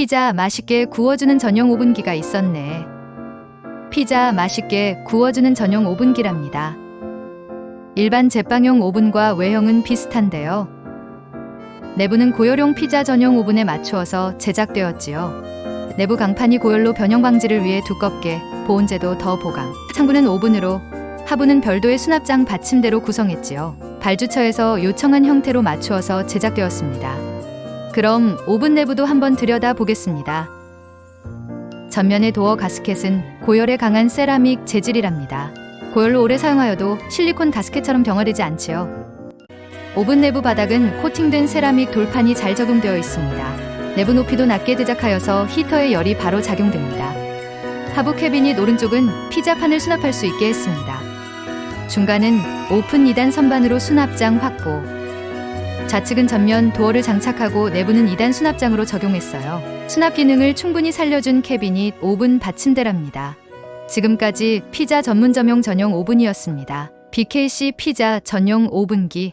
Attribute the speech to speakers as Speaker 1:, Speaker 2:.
Speaker 1: 피자 맛있게 구워주는 전용 오븐기가 있었네. 피자 맛있게 구워주는 전용 오븐기랍니다. 일반 제빵용 오븐과 외형은 비슷한데요. 내부는 고열용 피자 전용 오븐에 맞추어서 제작되었지요. 내부 강판이 고열로 변형 방지를 위해 두껍게, 보온재도 더 보강. 상부는 오븐으로, 하부는 별도의 수납장 받침대로 구성했지요. 발주처에서 요청한 형태로 맞추어서 제작되었습니다. 그럼 오븐 내부도 한번 들여다 보겠습니다. 전면의 도어 가스켓은 고열에 강한 세라믹 재질이랍니다. 고열로 오래 사용하여도 실리콘 가스켓처럼 병아리지 않지요. 오븐 내부 바닥은 코팅된 세라믹 돌판이 잘 적용되어 있습니다. 내부 높이도 낮게 제작하여서 히터의 열이 바로 작용됩니다. 하부 캐비닛 오른쪽은 피자판을 수납할 수 있게 했습니다. 중간은 오픈 2단 선반으로 수납장 확보. 좌측은 전면 도어를 장착하고 내부는 2단 수납장으로 적용했어요. 수납 기능을 충분히 살려준 캐비닛 오븐 받침대랍니다. 지금까지 피자 전문점용 전용 오븐이었습니다. BKC 피자 전용 오븐기